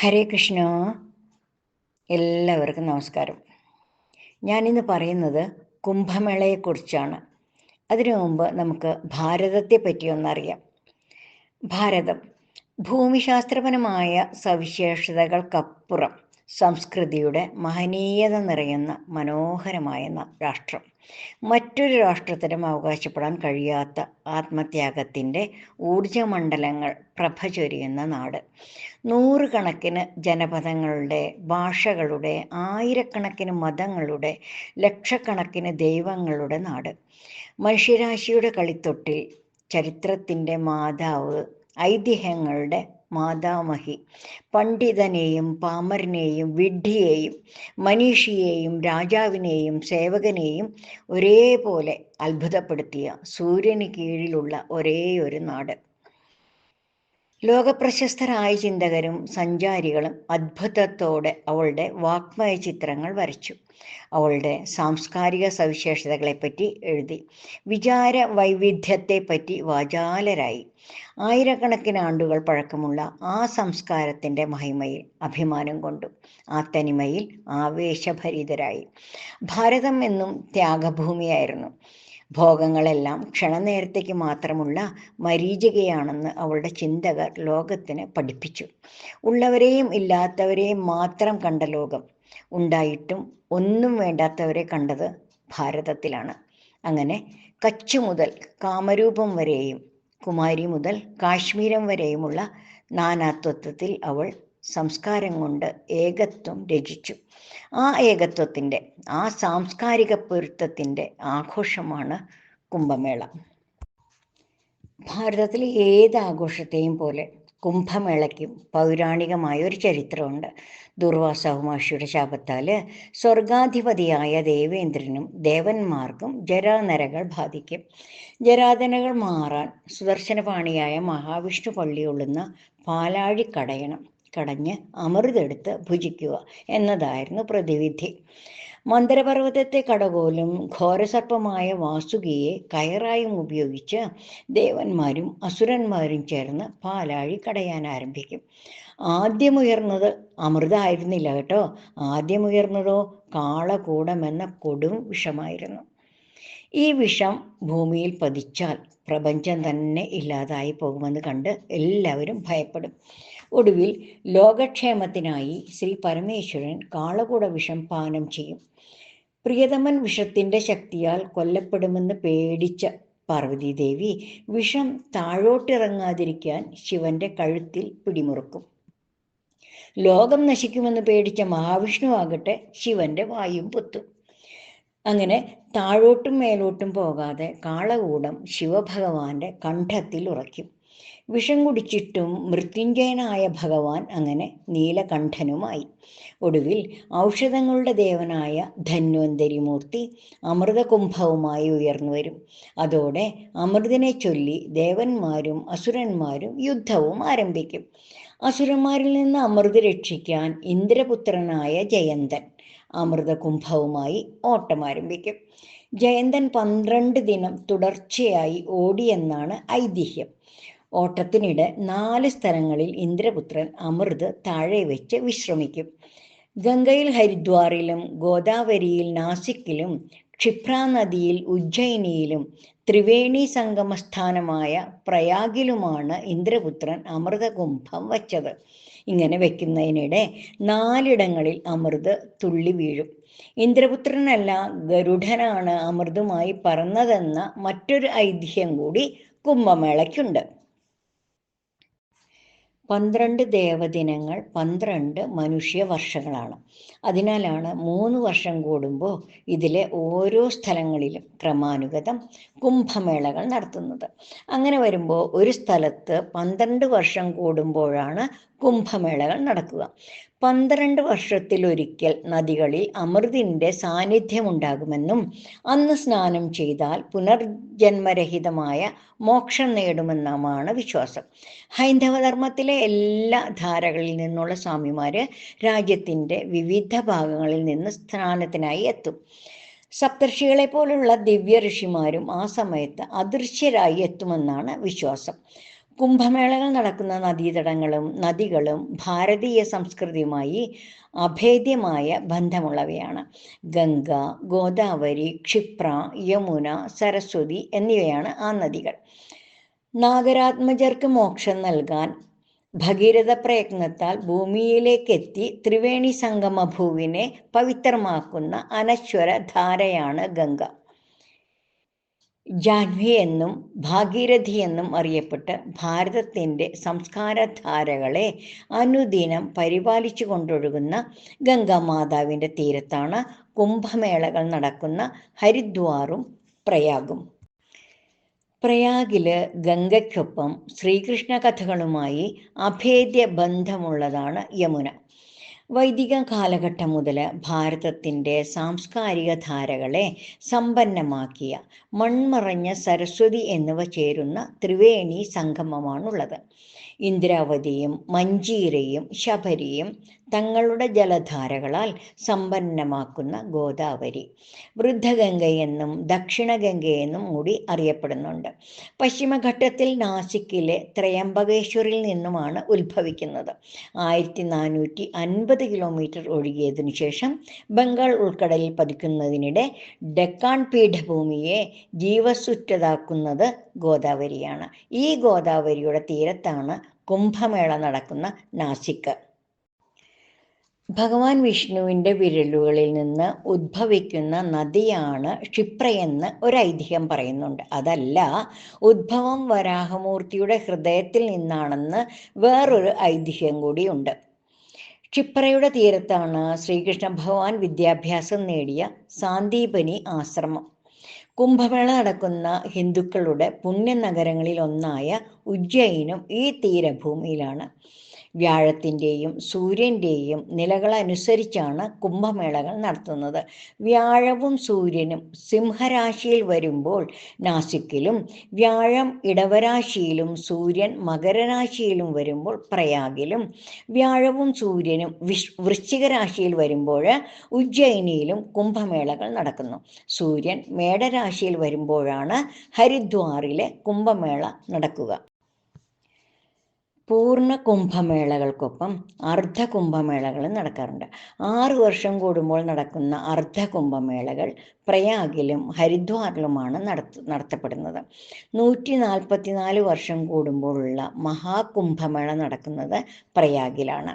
ഹരേ കൃഷ്ണ. എല്ലാവർക്കും നമസ്കാരം. ഞാനിന്ന് പറയുന്നത് കുംഭമേളയെക്കുറിച്ചാണ്. അതിനു മുമ്പ് നമുക്ക് ഭാരതത്തെ പറ്റി ഒന്നറിയാം ഭാരതം ഭൂമിശാസ്ത്രപരമായ സവിശേഷതകൾക്കപ്പുറം സംസ്കൃതിയുടെ മഹനീയത നിറയുന്ന മനോഹരമായ രാഷ്ട്രം. മറ്റൊരു രാഷ്ട്രത്തിനും അവകാശപ്പെടാൻ കഴിയാത്ത ആത്മത്യാഗത്തിന്റെ ഊർജമണ്ഡലങ്ങൾ പ്രഭ ചൊരിയുന്ന നാട്. നൂറുകണക്കിന് ജനപദങ്ങളുടെ ഭാഷകളുടെ ആയിരക്കണക്കിന് മതങ്ങളുടെ ലക്ഷക്കണക്കിന് ദൈവങ്ങളുടെ നാട്. മനുഷ്യരാശിയുടെ കളിത്തൊട്ടിൽ ചരിത്രത്തിന്റെ മാതാവ് ഐതിഹ്യങ്ങളുടെ മാതാമഹി പണ്ഡിതനെയും പാമരനെയും വിഡ്ഢിയെയും മനീഷിയെയും രാജാവിനെയും സേവകനെയും ഒരേപോലെ അത്ഭുതപ്പെടുത്തിയ സൂര്യന് കീഴിലുള്ള ഒരേ ഒരു നാട്. ലോകപ്രശസ്തരായ ചിന്തകരും സഞ്ചാരികളും അത്ഭുതത്തോടെ അവളുടെ വാക്മയ ചിത്രങ്ങൾ വരച്ചു. അവളുടെ സാംസ്കാരിക സവിശേഷതകളെപ്പറ്റി എഴുതി. വിചാര വൈവിധ്യത്തെപ്പറ്റി വാചാലരായി. ആയിരക്കണക്കിന് ആണ്ടുകൾ പഴക്കമുള്ള ആ സംസ്കാരത്തിന്റെ മഹിമയിൽ അഭിമാനം കൊണ്ടു. ആ തനിമയിൽ ആവേശഭരിതരായി. ഭാരതം എന്നും ത്യാഗഭൂമിയായിരുന്നു. ഭോഗങ്ങളെല്ലാം ക്ഷണനേരത്തേക്ക് മാത്രമുള്ള മരീചികയാണെന്ന് അവളുടെ ചിന്തകർ ലോകത്തിന് പഠിപ്പിച്ചു. ഉള്ളവരെയും ഇല്ലാത്തവരെയും മാത്രം കണ്ട ലോകം. ഉണ്ടായിട്ടും ഒന്നും വേണ്ടാത്തവരെ കണ്ടത് ഭാരതത്തിലാണ്. അങ്ങനെ കച്ച് മുതൽ കാമരൂപം വരെയും കുമാരി മുതൽ കാശ്മീരം വരെയുമുള്ള നാനാത്വത്വത്തിൽ അവൾ സംസ്കാരം കൊണ്ട് ഏകത്വം രചിച്ചു. ആ ഏകത്വത്തിന്റെ ആ സാംസ്കാരിക പൊരുത്തത്തിന്റെ ആഘോഷമാണ് കുംഭമേള. ഭാരതത്തിലെ ഏത് ആഘോഷത്തെയും പോലെ കുംഭമേളയ്ക്കും പൗരാണികമായ ഒരു ചരിത്രമുണ്ട്. ദുർവാസ ഹുമാഷിയുടെ ശാപത്താൽ സ്വർഗാധിപതിയായ ദേവേന്ദ്രനും ദേവന്മാർക്കും ജരാനരകൾ ബാധിക്കും. ജരാതനകൾ മാറാൻ സുദർശനപാണിയായ മഹാവിഷ്ണു പള്ളിയുള്ളുന്ന പാലാഴി കടയണം. കടഞ്ഞ് അമൃതെടുത്ത് ഭുജിക്കുക എന്നതായിരുന്നു പ്രതിവിധി. മന്ദരപർവതത്തെ കടകോലും ഘോരസർപ്പമായ വാസുകിയെ കയറായും ഉപയോഗിച്ച് ദേവന്മാരും അസുരന്മാരും ചേർന്ന് പാലാഴി കടയാൻ ആരംഭിക്കും. ആദ്യമുയർന്നത് അമൃതായിരുന്നില്ല കേട്ടോ. ആദ്യമുയർന്നതോ കാളകൂടമെന്ന കൊടും വിഷമായിരുന്നു. ഈ വിഷം ഭൂമിയിൽ പതിച്ചാൽ പ്രപഞ്ചം തന്നെ ഇല്ലാതായി പോകുമെന്ന് കണ്ട് എല്ലാവരും ഭയപ്പെടും. ഒടുവിൽ ലോകക്ഷേമത്തിനായി ശ്രീ പരമേശ്വരൻ കാളകൂട വിഷം പാനം ചെയ്യും. പ്രിയതമൻ വിഷത്തിന്റെ ശക്തിയാൽ കൊല്ലപ്പെടുമെന്ന് പേടിച്ച പാർവതീദേവി വിഷം താഴോട്ടിറങ്ങാതിരിക്കാൻ ശിവന്റെ കഴുത്തിൽ പിടിമുറുക്കും. ലോകം നശിക്കുമെന്ന് പേടിച്ച മഹാവിഷ്ണു ആകട്ടെ ശിവന്റെ വായും പൊത്തും. അങ്ങനെ താഴോട്ടും മേലോട്ടും പോകാതെ കാളകൂടം ശിവഭഗവാന്റെ കണ്ഠത്തിൽ ഉറയ്ക്കും. വിഷം കുടിച്ചിട്ടും മൃത്യുഞ്ജയനായ ഭഗവാൻ അങ്ങനെ നീലകണ്ഠനുമായി. ഒടുവിൽ ഔഷധങ്ങളുടെ ദേവനായ ധന്വന്തരി മൂർത്തി അമൃതകുംഭവുമായി ഉയർന്നു വരും. അതോടെ അമൃതിനെ ചൊല്ലി ദേവന്മാരും അസുരന്മാരും യുദ്ധവും ആരംഭിക്കും. അസുരന്മാരിൽ നിന്ന് അമൃത് രക്ഷിക്കാൻ ഇന്ദ്രപുത്രനായ ജയന്തൻ അമൃതകുംഭവുമായി ഓട്ടം ആരംഭിക്കും ജയന്തൻ പന്ത്രണ്ട് ദിനം തുടർച്ചയായി ഓടിയെന്നാണ് ഐതിഹ്യം. ഓട്ടത്തിനിടെ നാല് സ്ഥലങ്ങളിൽ ഇന്ദ്രപുത്രൻ അമൃത് താഴെ വെച്ച് വിശ്രമിക്കും. ഗംഗയിൽ ഹരിദ്വാറിലും ഗോദാവരിയിൽ നാസിക്കിലും ക്ഷിപ്ര നദിയിൽ ഉജ്ജയിനിയിലും ത്രിവേണി സംഗമസ്ഥാനമായ പ്രയാഗിലുമാണ് ഇന്ദ്രപുത്രൻ അമൃതകുംഭം വച്ചത്. ഇങ്ങനെ വയ്ക്കുന്നതിനിടെ നാലിടങ്ങളിൽ അമൃത് തുള്ളി വീഴും. ഇന്ദ്രപുത്രനല്ല ഗരുഡനാണ് അമൃതുമായി പറന്നതെന്ന മറ്റൊരു ഐതിഹ്യം കൂടി കുംഭമേളയ്ക്കുണ്ട്. പന്ത്രണ്ട് ദേവദിനങ്ങൾ പന്ത്രണ്ട് മനുഷ്യ വർഷങ്ങളാണ് അതിനാലാണ് മൂന്ന് വർഷം കൂടുമ്പോൾ ഇതിലെ ഓരോ സ്ഥലങ്ങളിലും ക്രമാനുഗതം കുംഭമേളകൾ നടത്തുന്നത്. അങ്ങനെ വരുമ്പോൾ ഒരു സ്ഥലത്ത് പന്ത്രണ്ട് വർഷം കൂടുമ്പോഴാണ് കുംഭമേളകൾ നടക്കുക. പന്ത്രണ്ട് വർഷത്തിലൊരിക്കൽ നദികളിൽ അമൃതിന്റെ സാന്നിധ്യമുണ്ടാകുമെന്നും അന്ന് സ്നാനം ചെയ്താൽ പുനർജന്മരഹിതമായ മോക്ഷം നേടുമെന്നുമാണ് വിശ്വാസം. ഹൈന്ദവധർമ്മത്തിലെ എല്ലാ ധാരകളിൽ നിന്നുള്ള സ്വാമിമാർ രാജ്യത്തിന്റെ വിവിധ ഭാഗങ്ങളിൽ നിന്ന് സ്നാനത്തിനായി എത്തും. സപ്തർഷികളെ പോലുള്ള ദിവ്യ ഋഷിമാരും ആ സമയത്ത് അദൃശ്യരായി എത്തുമെന്നാണ് വിശ്വാസം. കുംഭമേളകൾ നടക്കുന്ന നദീതടങ്ങളും നദികളും ഭാരതീയ സംസ്കൃതിയുമായി അഭേദ്യമായ ബന്ധമുള്ളവയാണ്. ഗംഗ ഗോദാവരി ക്ഷിപ്ര യമുന സരസ്വതി എന്നിവയാണ് ആ നദികൾ. നാഗരാത്മജർക്ക് മോക്ഷം നൽകാൻ ഭഗീരഥ പ്രയത്നത്താൽ ഭൂമിയിലേക്കെത്തി ത്രിവേണി സംഗമ ഭൂവിനെ പവിത്രമാക്കുന്ന അനശ്വര ധാരയാണ് ഗംഗ. ജാൻവി എന്നും ഭാഗീരഥി എന്നും അറിയപ്പെട്ട് ഭാരതത്തിന്റെ സംസ്കാരധാരകളെ അനുദിനം പരിപാലിച്ചു കൊണ്ടൊഴുകുന്ന ഗംഗാമാതാവിന്റെ തീരത്താണ് കുംഭമേളകൾ നടക്കുന്ന ഹരിദ്വാറും പ്രയാഗും. പ്രയാഗിൽ ഗംഗയ്ക്കൊപ്പം ശ്രീകൃഷ്ണ കഥകളുമായി അഭേദ്യ ബന്ധമുള്ളതാണ് യമുന. വൈദിക കാലഘട്ടം മുതൽ ഭാരതത്തിന്റെ സാംസ്കാരിക ധാരകളെ സമ്പന്നമാക്കിയ മൺമറഞ്ഞ സരസ്വതി എന്നിവ ചേരുന്ന ത്രിവേണി സംഗമമാണുള്ളത്. ഇന്ദ്രാവതിയും മഞ്ചീരയും ശബരിയും തങ്ങളുടെ ജലധാരകളാൽ സമ്പന്നമാക്കുന്ന ഗോദാവരി. വൃദ്ധഗംഗയെന്നും ദക്ഷിണഗംഗയെന്നും കൂടി അറിയപ്പെടുന്നുണ്ട്. പശ്ചിമഘട്ടത്തിൽ നാസിക്കിലെ ത്രയംബകേശ്വറിൽ നിന്നുമാണ് ഉത്ഭവിക്കുന്നത്. ആയിരത്തി നാനൂറ്റി അൻപത് കിലോമീറ്റർ ഒഴുകിയതിനു ശേഷം ബംഗാൾ ഉൾക്കടലിൽ പതിക്കുന്നതിനിടെ ഡെക്കാൻ പീഠഭൂമിയെ ജീവസുറ്റതാക്കുന്നത് ഗോദാവരിയാണ്. ഈ ഗോദാവരിയുടെ തീരത്താണ് കുംഭമേള നടക്കുന്ന നാസിക്ക് ഭഗവാൻ വിഷ്ണുവിന്റെ വിരലുകളിൽ നിന്ന് ഉദ്ഭവിക്കുന്ന നദിയാണ് ക്ഷിപ്രയെന്ന് ഒരു ഐതിഹ്യം പറയുന്നുണ്ട്. അതല്ല ഉദ്ഭവം വരാഹമൂർത്തിയുടെ ഹൃദയത്തിൽ നിന്നാണെന്ന് വേറൊരു ഐതിഹ്യം കൂടിയുണ്ട്. ക്ഷിപ്രയുടെ തീരത്താണ് ശ്രീകൃഷ്ണ ഭഗവാൻ വിദ്യാഭ്യാസം നേടിയ സാന്ദീപനി ആശ്രമം. കുംഭമേള നടക്കുന്ന ഹിന്ദുക്കളുടെ പുണ്യനഗരങ്ങളിൽ ഒന്നായ ഉജ്ജയിനും ഈ തീരഭൂമിയിലാണ്. വ്യാഴത്തിന്റെയും സൂര്യന്റെയും നിലകളനുസരിച്ചാണ് കുംഭമേളകൾ നടത്തുന്നത്. വ്യാഴവും സൂര്യനും സിംഹരാശിയിൽ വരുമ്പോൾ നാസിക്കിലും വ്യാഴം ഇടവരാശിയിലും സൂര്യൻ മകരരാശിയിലും വരുമ്പോൾ പ്രയാഗിലും വ്യാഴവും സൂര്യനും വിഷ് വൃശ്ചിക രാശിയിൽ വരുമ്പോൾ ഉജ്ജയിനിയിലും കുംഭമേളകൾ നടക്കുന്നു. സൂര്യൻ മേടരാശിയിൽ വരുമ്പോഴാണ് ഹരിദ്വാറിലെ കുംഭമേള നടക്കുക. പൂർണ കുംഭമേളകൾക്കൊപ്പം അർദ്ധ കുംഭമേളകളും നടക്കാറുണ്ട്. ആറു വർഷം കൂടുമ്പോൾ നടക്കുന്ന അർദ്ധ കുംഭമേളകൾ പ്രയാഗിലും ഹരിദ്വാറിലുമാണ് നടത്ത നടത്തപ്പെടുന്നത്. നൂറ്റി നാൽപ്പത്തിനാല് വർഷം കൂടുമ്പോഴുള്ള മഹാകുംഭമേള നടക്കുന്നത് പ്രയാഗിലാണ്.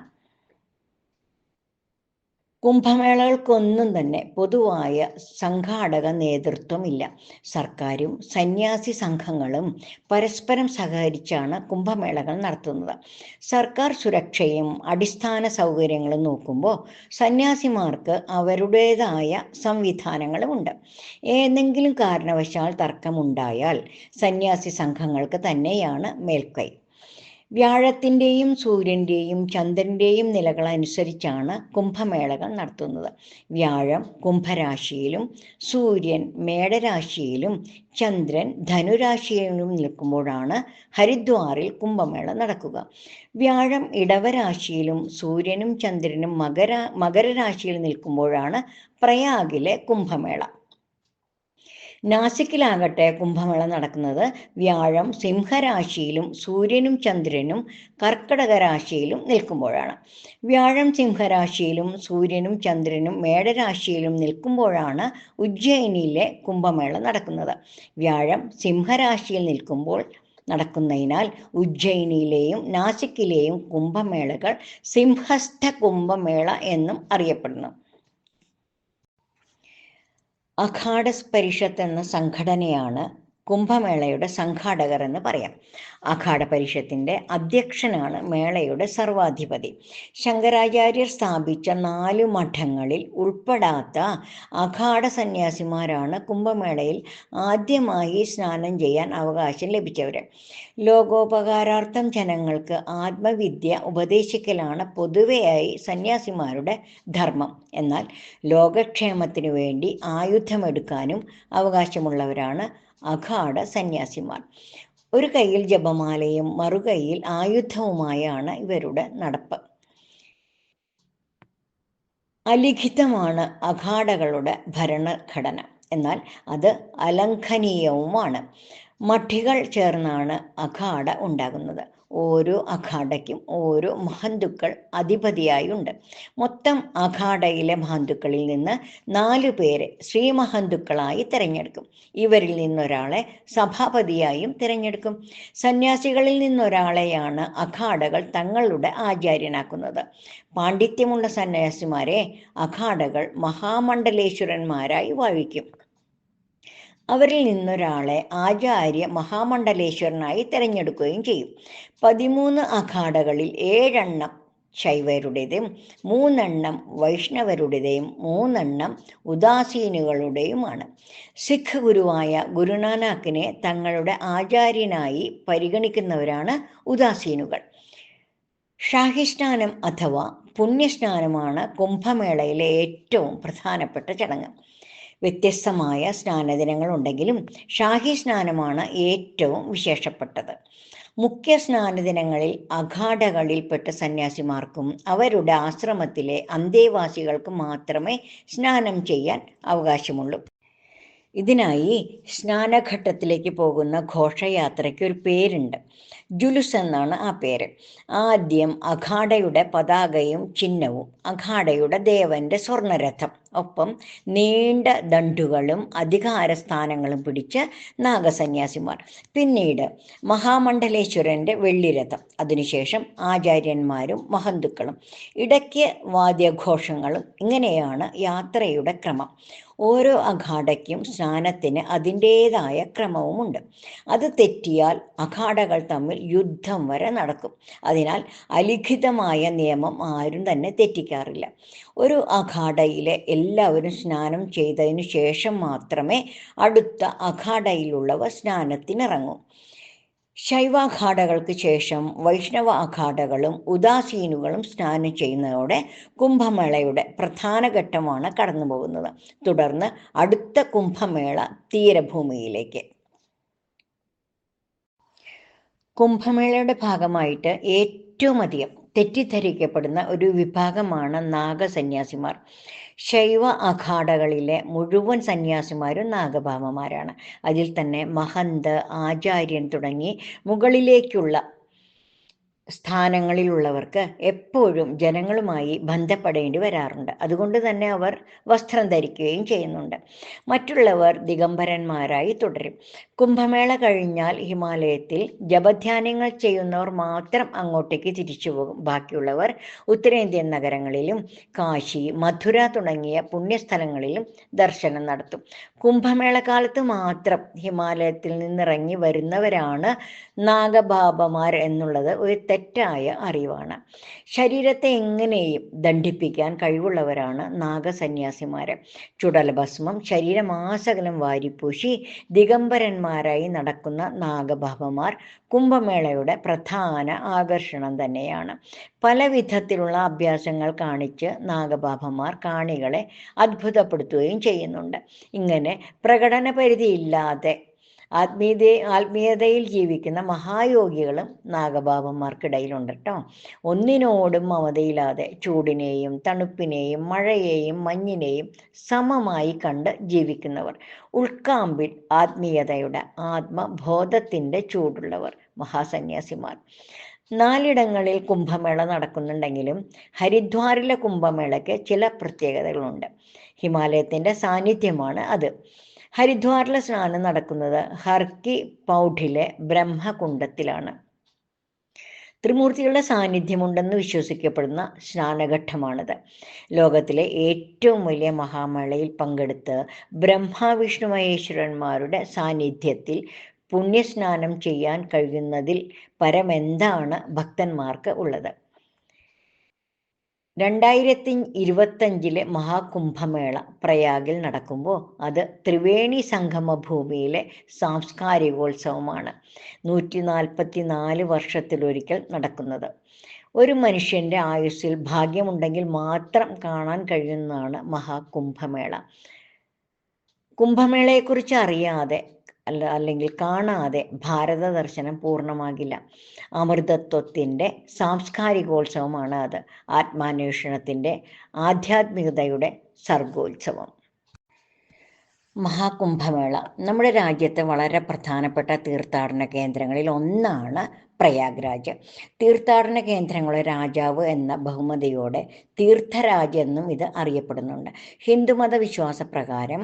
കുംഭമേളകൾക്കൊന്നും തന്നെ പൊതുവായ സംഘാടക നേതൃത്വമില്ല. സർക്കാരും സന്യാസി സംഘങ്ങളും പരസ്പരം സഹകരിച്ചാണ് കുംഭമേളകൾ നടത്തുന്നത്. സർക്കാർ സുരക്ഷയും അടിസ്ഥാന സൗകര്യങ്ങളും നോക്കുമ്പോൾ സന്യാസിമാർക്ക് അവരുടേതായ സംവിധാനങ്ങളുമുണ്ട് ഏതെങ്കിലും കാരണവശാൽ തർക്കമുണ്ടായാൽ സന്യാസി സംഘങ്ങൾക്ക് തന്നെയാണ് മേൽക്കൈ. വ്യാഴത്തിന്റെയും സൂര്യന്റെയും ചന്ദ്രന്റെയും നിലകൾ അനുസരിച്ചാണ് കുംഭമേളകൾ നടത്തുന്നത്. വ്യാഴം കുംഭരാശിയിലും സൂര്യൻ മേടരാശിയിലും ചന്ദ്രൻ ധനുരാശിയിലും നിൽക്കുമ്പോഴാണ് ഹരിദ്വാറിൽ കുംഭമേള നടക്കുക. വ്യാഴം ഇടവരാശിയിലും സൂര്യനും ചന്ദ്രനും മകര മകരരാശിയിൽ നിൽക്കുമ്പോഴാണ് പ്രയാഗിലെ കുംഭമേള. നാസിക്കിലാകട്ടെ കുംഭമേള നടക്കുന്നത്. വ്യാഴം സിംഹരാശിയിലും സൂര്യനും ചന്ദ്രനും കർക്കടക രാശിയിലും നിൽക്കുമ്പോഴാണ്. വ്യാഴം സിംഹരാശിയിലും സൂര്യനും ചന്ദ്രനും മേടരാശിയിലും നിൽക്കുമ്പോഴാണ് ഉജ്ജയിനിയിലെ കുംഭമേള നടക്കുന്നത്. വ്യാഴം സിംഹരാശിയിൽ നിൽക്കുമ്പോൾ നടക്കുന്നതിനാൽ ഉജ്ജയിനിയിലെയും നാസിക്കിലെയും കുംഭമേളകൾ സിംഹസ്ഥ കുംഭമേള എന്നും അറിയപ്പെടുന്നു. അഖാഡസ് പരിഷത്ത് എന്ന സംഘടനയാണ് കുംഭമേളയുടെ സംഘാടകർ എന്ന് പറയാം. അഖാഡ പരിഷത്തിന്റെ അധ്യക്ഷനാണ് മേളയുടെ സർവാധിപതി. ശങ്കരാചാര്യർ സ്ഥാപിച്ച നാല് മഠങ്ങളിൽ ഉൾപ്പെടാത്ത അഖാഡ സന്യാസിമാരാണ് കുംഭമേളയിൽ ആദ്യമായി സ്നാനം ചെയ്യാൻ അവകാശം ലഭിച്ചവർ ലോകോപകാരാർത്ഥം ജനങ്ങൾക്ക് ആത്മവിദ്യ ഉപദേശിക്കലാണ് പൊതുവെയായി സന്യാസിമാരുടെ ധർമ്മം. എന്നാൽ ലോകക്ഷേമത്തിനു വേണ്ടി ആയുധമെടുക്കാനും അവകാശമുള്ളവരാണ് അഖാഡ സന്യാസിമാർ. ഒരു കയ്യിൽ ജപമാലയും മറുകൈയിൽ ആയുധവുമായാണ് ഇവരുടെ നടപ്പ്. അലിഖിതമാണ് അഖാഡകളുടെ ഭരണഘടന. എന്നാൽ അത് അലംഘനീയവുമാണ്. മഠികൾ ചേർന്നാണ് അഖാഡ ഉണ്ടാകുന്നത്. ഓരോ അഖാഡയ്ക്കും ഓരോ മഹന്തുക്കൾ അധിപതിയായുണ്ട്. മൊത്തം അഖാഡയിലെ മഹന്തുക്കളിൽ നിന്ന് നാലു പേരെ ശ്രീ മഹന്തുക്കളായി തിരഞ്ഞെടുക്കും. ഇവരിൽ നിന്നൊരാളെ സഭാപതിയായും തിരഞ്ഞെടുക്കും. സന്യാസികളിൽ നിന്നൊരാളെയാണ് അഖാഡകൾ തങ്ങളുടെ ആചാര്യനാക്കുന്നത്. പാണ്ഡിത്യമുള്ള സന്യാസിമാരെ അഖാഡകൾ മഹാമണ്ഡലേശ്വരന്മാരായി വാഴിക്കും. അവരിൽ നിന്നൊരാളെ ആചാര്യ മഹാമണ്ഡലേശ്വരനായി തിരഞ്ഞെടുക്കുകയും ചെയ്യും. പതിമൂന്ന് അഖാഡകളിൽ ഏഴെണ്ണം ശൈവരുടേതും മൂന്നെണ്ണം വൈഷ്ണവരുടേതും മൂന്നെണ്ണം ഉദാസീനുകളുടെയുമാണ് സിഖ് ഗുരുവായ ഗുരുനാനാക്കിനെ തങ്ങളുടെ ആചാര്യനായി പരിഗണിക്കുന്നവരാണ് ഉദാസീനുകൾ. ഷാഹിസ്നാനം അഥവാ പുണ്യസ്നാനമാണ് കുംഭമേളയിലെ ഏറ്റവും പ്രധാനപ്പെട്ട ചടങ്ങ്. വ്യത്യസ്തമായ സ്നാനദിനങ്ങളുണ്ടെങ്കിലും ഷാഹി സ്നാനമാണ് ഏറ്റവും വിശേഷപ്പെട്ടത്. മുഖ്യ സ്നാനദിനങ്ങളിൽ അഖാഡകളിൽപ്പെട്ട സന്യാസിമാർക്കും അവരുടെ ആശ്രമത്തിലെ അന്തേവാസികൾക്കും മാത്രമേ സ്നാനം ചെയ്യാൻ അവകാശമുള്ളൂ. ഇതിനായി സ്നാനഘട്ടത്തിലേക്ക് പോകുന്ന ഘോഷയാത്രയ്ക്ക് ഒരു പേരുണ്ട്. ജുലുസ് എന്നാണ് ആ പേര്. ആദ്യം അഖാഡയുടെ പതാകയും ചിഹ്നവും അഖാഡയുടെ ദേവന്റെ സ്വർണരഥം. ഒപ്പം നീണ്ട ദണ്ഡുകളും അധികാരസ്ഥാനങ്ങളും പിടിച്ച നാഗസന്യാസിമാർ. പിന്നീട് മഹാമണ്ഡലേശ്വരന്റെ വെള്ളിരഥം അതിനുശേഷം ആചാര്യന്മാരും മഹന്തുക്കളും. ഇടയ്ക്ക് വാദ്യഘോഷങ്ങളും ഇങ്ങനെയാണ് യാത്രയുടെ ക്രമം. ഓരോ അഖാഡയ്ക്കും സ്നാനത്തിന് അതിന്റേതായ ക്രമവുമുണ്ട്. അത് തെറ്റിയാൽ അഖാഡകൾ തമ്മിൽ യുദ്ധം വരെ നടക്കും. അതിനാൽ അലിഖിതമായ നിയമം ആരും തന്നെ തെറ്റിക്കാറില്ല. ഒരു അഖാഡയിലെ എല്ലാവരും സ്നാനം ചെയ്തതിനു ശേഷം മാത്രമേ അടുത്ത അഖാഡയിലുള്ളവ സ്നാനത്തിനിറങ്ങൂ. ശൈവാഖാഡകൾക്ക് ശേഷം വൈഷ്ണവ അഖാഡകളും ഉദാസീനുകളും സ്നാനം ചെയ്യുന്നതോടെ കുംഭമേളയുടെ പ്രധാന ഘട്ടമാണ് കടന്നു പോകുന്നത് തുടർന്ന് അടുത്ത കുംഭമേള തീരഭൂമിയിലേക്ക്. കുംഭമേളയുടെ ഭാഗമായിട്ട് ഏറ്റവും അധികം തെറ്റിദ്ധരിക്കപ്പെടുന്ന ഒരു വിഭാഗമാണ് നാഗസന്യാസിമാർ. ശൈവ അഖാഡകളിലെ മുഴുവൻ സന്യാസിമാരും നാഗഭാമമാരാണ് അതിൽ തന്നെ മഹന്ത് ആചാര്യൻ തുടങ്ങി മുകളിലേക്കുള്ള സ്ഥാനങ്ങളിലുള്ളവർക്ക് എപ്പോഴും ജനങ്ങളുമായി ബന്ധപ്പെടേണ്ടി വരാറുണ്ട്. അതുകൊണ്ട് തന്നെ അവർ വസ്ത്രം ധരിക്കുകയും ചെയ്യുന്നുണ്ട്. മറ്റുള്ളവർ ദിഗംബരന്മാരായി തുടരും. കുംഭമേള കഴിഞ്ഞാൽ ഹിമാലയത്തിൽ ജപധ്യാനങ്ങൾ ചെയ്യുന്നവർ മാത്രം അങ്ങോട്ടേക്ക് തിരിച്ചു പോകും. ബാക്കിയുള്ളവർ ഉത്തരേന്ത്യൻ നഗരങ്ങളിലും കാശി മധുര തുടങ്ങിയ പുണ്യസ്ഥലങ്ങളിലും ദർശനം നടത്തും. കുംഭമേള കാലത്ത് മാത്രം ഹിമാലയത്തിൽ നിന്നിറങ്ങി വരുന്നവരാണ് നാഗബാബമാർ എന്നുള്ളത് ഒരു തെറ്റായ അറിവാണ്. ശരീരത്തെ എങ്ങനെയും ദണ്ഡിപ്പിക്കാൻ കഴിവുള്ളവരാണ് നാഗസന്യാസിമാരെ. ചുടലഭസ്മം ശരീരമാസകലം വാരിപ്പൂശി ദിഗംബരന്മാരായി നടക്കുന്ന നാഗഭാവമാർ കുംഭമേളയുടെ പ്രധാന ആകർഷണം തന്നെയാണ്. പല വിധത്തിലുള്ള അഭ്യാസങ്ങൾ കാണിച്ച് നാഗബാബമാർ കാണികളെ അത്ഭുതപ്പെടുത്തുകയും ചെയ്യുന്നുണ്ട്. ഇങ്ങനെ പ്രകടന പരിധിയില്ലാതെ ആത്മീയത ആത്മീയതയിൽ ജീവിക്കുന്ന മഹായോഗികളും നാഗബാബന്മാർക്കിടയിലുണ്ട് കേട്ടോ ഒന്നിനോടും മമതയില്ലാതെ ചൂടിനെയും തണുപ്പിനെയും മഴയെയും മഞ്ഞിനെയും സമമായി കണ്ട് ജീവിക്കുന്നവർ. ഉൾക്കാമ്പിൽ ആത്മീയതയുടെ ആത്മബോധത്തിന്റെ ചൂടുള്ളവർ മഹാസന്യാസിമാർ. നാലിടങ്ങളിൽ കുംഭമേള നടക്കുന്നുണ്ടെങ്കിലും ഹരിദ്വാറിലെ കുംഭമേളയ്ക്ക് ചില പ്രത്യേകതകളുണ്ട്. ഹിമാലയത്തിന്റെ സാന്നിധ്യമാണ് അത്. ഹരിദ്വാറിലെ സ്നാനം നടക്കുന്നത്. ഹർക്കി പൗഢിലെ ബ്രഹ്മകുണ്ഡത്തിലാണ് ത്രിമൂർത്തികളുടെ സാന്നിധ്യമുണ്ടെന്ന് വിശ്വസിക്കപ്പെടുന്ന സ്നാനഘട്ടമാണിത്. ലോകത്തിലെ ഏറ്റവും വലിയ മഹാമേളയിൽ പങ്കെടുത്ത് ബ്രഹ്മവിഷ്ണു മഹേശ്വരന്മാരുടെ സാന്നിധ്യത്തിൽ പുണ്യസ്നാനം ചെയ്യാൻ കഴിയുന്നതിൽ പരമെന്താണ് ഭക്തന്മാർക്ക് ഉള്ളത്? രണ്ടായിരത്തി ഇരുപത്തഞ്ചിലെ മഹാകുംഭമേള പ്രയാഗിൽ നടക്കുമ്പോൾ അത് ത്രിവേണി സംഗമ ഭൂമിയിലെ സാംസ്കാരികോത്സവമാണ്. നൂറ്റി നാൽപ്പത്തി നാല് വർഷത്തിലൊരിക്കൽ നടക്കുന്നത്. ഒരു മനുഷ്യന്റെ ആയുസ്സിൽ ഭാഗ്യമുണ്ടെങ്കിൽ മാത്രം കാണാൻ കഴിയുന്നതാണ് മഹാകുംഭമേള. കുംഭമേളയെക്കുറിച്ച് അറിയാതെ അല്ല അല്ലെങ്കിൽ കാണാതെ ഭാരത ദർശനം പൂർണമാകില്ല. അമൃതത്വത്തിന്റെ സാംസ്കാരികോത്സവമാണ് അത്. ആത്മാന്വേഷണത്തിന്റെ ആധ്യാത്മികതയുടെ സർഗോത്സവം. മഹാകുംഭമേള. നമ്മുടെ രാജ്യത്തെ വളരെ പ്രധാനപ്പെട്ട തീർത്ഥാടന കേന്ദ്രങ്ങളിൽ ഒന്നാണ് പ്രയാഗ്രാജ്. തീർത്ഥാടന കേന്ദ്രങ്ങളെ രാജാവ് എന്ന ബഹുമതിയോടെ തീർത്ഥരാജ് എന്നും ഇത് അറിയപ്പെടുന്നുണ്ട്. ഹിന്ദുമത വിശ്വാസപ്രകാരം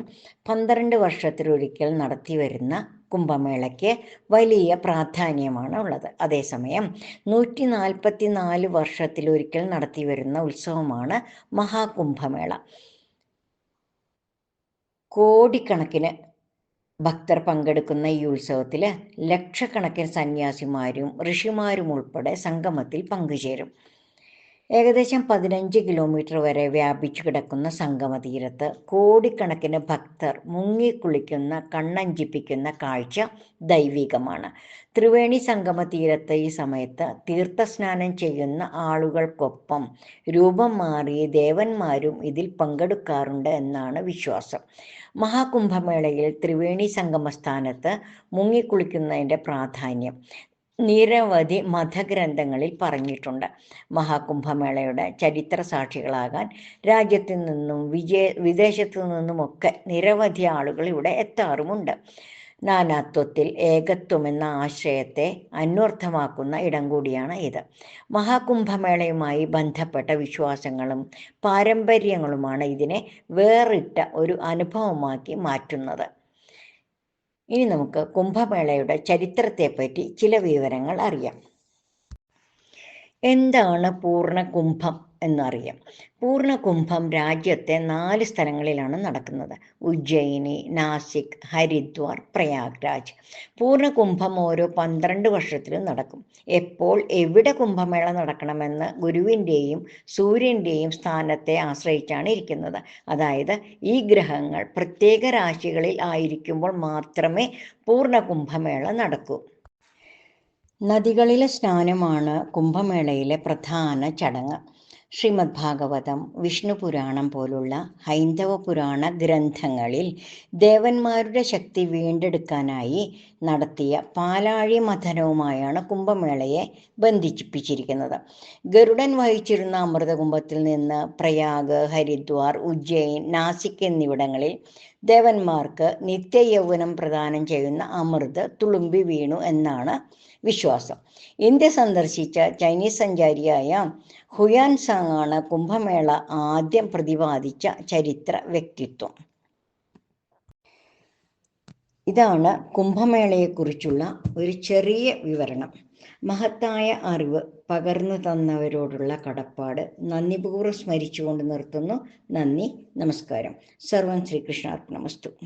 പന്ത്രണ്ട് വർഷത്തിലൊരിക്കൽ നടത്തി വരുന്ന കുംഭമേളയ്ക്ക് വലിയ പ്രാധാന്യമാണ് ഉള്ളത്. അതേസമയം നൂറ്റി നാൽപ്പത്തി നാല് വർഷത്തിലൊരിക്കൽ നടത്തി വരുന്ന ഉത്സവമാണ് മഹാകുംഭമേള. കോടിക്കണക്കിന് ഭക്തർ പങ്കെടുക്കുന്ന ഈ ഉത്സവത്തിൽ ലക്ഷക്കണക്കിന് സന്യാസിമാരും ഋഷിമാരും ഉൾപ്പെടെ സംഗമത്തിൽ പങ്കുചേരും. ഏകദേശം പതിനഞ്ച് കിലോമീറ്റർ വരെ വ്യാപിച്ചു കിടക്കുന്ന സംഗമ തീരത്ത് കോടിക്കണക്കിന് ഭക്തർ മുങ്ങിക്കുളിക്കുന്ന കണ്ണഞ്ചിപ്പിക്കുന്ന കാഴ്ച ദൈവികമാണ്. ത്രിവേണി സംഗമ തീരത്ത് ഈ സമയത്ത് തീർത്ഥസ്നാനം ചെയ്യുന്ന ആളുകൾക്കൊപ്പം രൂപം മാറി ദേവന്മാരും ഇതിൽ പങ്കെടുക്കാറുണ്ട് എന്നാണ് വിശ്വാസം. മഹാകുംഭമേളയിൽ ത്രിവേണി സംഗമസ്ഥാനത്ത് മുങ്ങിക്കുളിക്കുന്നതിന്റെ പ്രാധാന്യം നിരവധി മതഗ്രന്ഥങ്ങളിൽ പറഞ്ഞിട്ടുണ്ട്. മഹാകുംഭമേളയുടെ ചരിത്ര സാക്ഷികളാകാൻ രാജ്യത്തു നിന്നും വിജയ വിദേശത്തു നിന്നുമൊക്കെ നിരവധി ആളുകൾ ഇവിടെ എത്താറുമുണ്ട്. നാനാത്വത്തിൽ ഏകത്വം എന്ന ആശയത്തെ അന്വർത്ഥമാക്കുന്ന ഇടം കൂടിയാണ് ഇത്. മഹാകുംഭമേളയുമായി ബന്ധപ്പെട്ട വിശ്വാസങ്ങളും പാരമ്പര്യങ്ങളുമാണ് ഇതിനെ വേറിട്ട ഒരു അനുഭവമാക്കി മാറ്റുന്നത്. ഇനി നമുക്ക് കുംഭമേളയുടെ ചരിത്രത്തെപ്പറ്റി ചില വിവരങ്ങൾ അറിയാം. എന്താണ് പൂർണ കുംഭം? എന്നറിയാം. പൂർണ കുംഭം രാജ്യത്തെ നാല് സ്ഥലങ്ങളിലാണ് നടക്കുന്നത്. ഉജ്ജയിനി നാസിക് ഹരിദ്വാർ പ്രയാഗ്രാജ്. പൂർണ കുംഭം ഓരോ പന്ത്രണ്ട് വർഷത്തിലും നടക്കും. എപ്പോൾ എവിടെ കുംഭമേള നടക്കണമെന്ന് ഗുരുവിന്റെയും സൂര്യന്റെയും സ്ഥാനത്തെ ആശ്രയിച്ചാണ് ഇരിക്കുന്നത്. അതായത് ഈ ഗ്രഹങ്ങൾ പ്രത്യേക രാശികളിൽ ആയിരിക്കുമ്പോൾ മാത്രമേ പൂർണ കുംഭമേള നടക്കൂ. നദികളിലെ സ്നാനമാണ് കുംഭമേളയിലെ പ്രധാന ചടങ്ങ്. ശ്രീമദ് ഭാഗവതം വിഷ്ണു പുരാണം പോലുള്ള ഹൈന്ദവ പുരാണ ഗ്രന്ഥങ്ങളിൽ ദേവന്മാരുടെ ശക്തി വീണ്ടെടുക്കാനായി നടത്തിയ പാലാഴി മഥനവുമായാണ് കുംഭമേളയെ ബന്ധിപ്പിച്ചിരിക്കുന്നത്. ഗരുഡൻ വഹിച്ചിരുന്ന അമൃതകുംഭത്തിൽ നിന്ന് പ്രയാഗ് ഹരിദ്വാർ ഉജ്ജയിൻ നാസിക് എന്നിവിടങ്ങളിൽ ദേവന്മാർക്ക് നിത്യയൗവനം പ്രദാനം ചെയ്യുന്ന അമൃത് തുളുമ്പി വീണു എന്നാണ് വിശ്വാസം. ഇന്ത്യ സന്ദർശിച്ച ചൈനീസ് സഞ്ചാരിയായ ഹുയാൻ സാങ് ആണ് കുംഭമേള ആദ്യം പ്രതിപാദിച്ച ചരിത്ര വ്യക്തിത്വം. ഇതാണ് കുംഭമേളയെക്കുറിച്ചുള്ള ഒരു ചെറിയ വിവരണം. മഹത്തായ അറിവ് പകർന്നു തന്നവരോടുള്ള കടപ്പാട് നന്ദിപൂർവം സ്മരിച്ചുകൊണ്ട് നിർത്തുന്നു. നന്ദി നമസ്കാരം. സർവം ശ്രീകൃഷ്ണാർപ്പണമസ്തു.